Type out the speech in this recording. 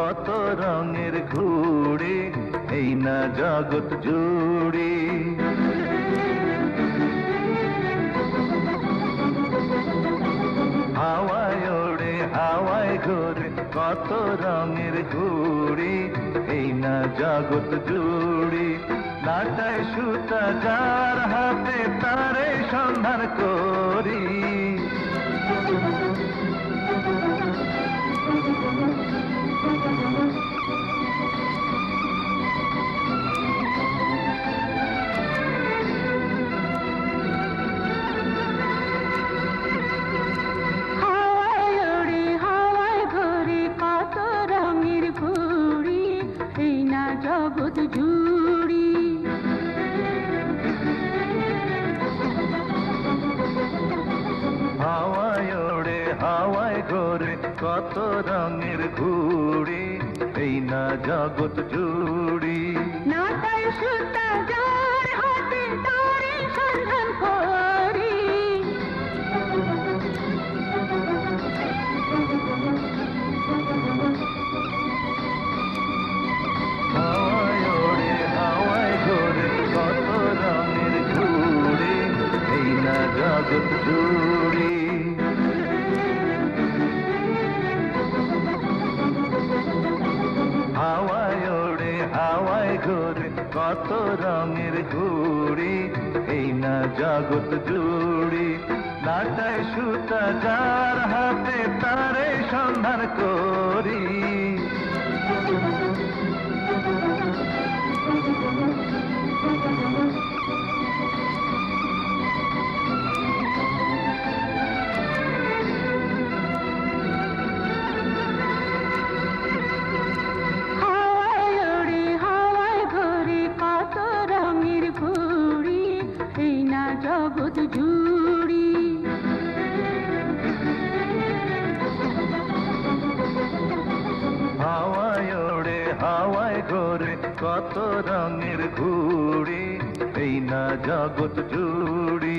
কত রঙের ঘুড়ে, এই না জগৎ জুড়ে। হাওয়ায় ওড়ে, হাওয়ায় ঘোরে, কত রঙের ঘুড়ি, এই না জগৎ জুড়ে। নাটায় সুতা যার হাতে তারে সন্ধান করি। ঘোরে কত রঙের ঘুড়ি এই না জগৎ জুড়ি। নাটায় সুতা যার হাতে তারে সন্ধান করি। হাওয়ায় ওড়ে হাওয়ায় ঘোরে কত রঙের ঘুড়ি এই না জগৎ জুড়ি। কত রঙের ঘুড়ি এই না জগৎ জুড়ি। নাটায় সুতা যার হাতে তারে সন্ধান করি। হাওয়ায় ঘরে কত রঙের ঘুড়ি এই না জগৎ জুড়ি।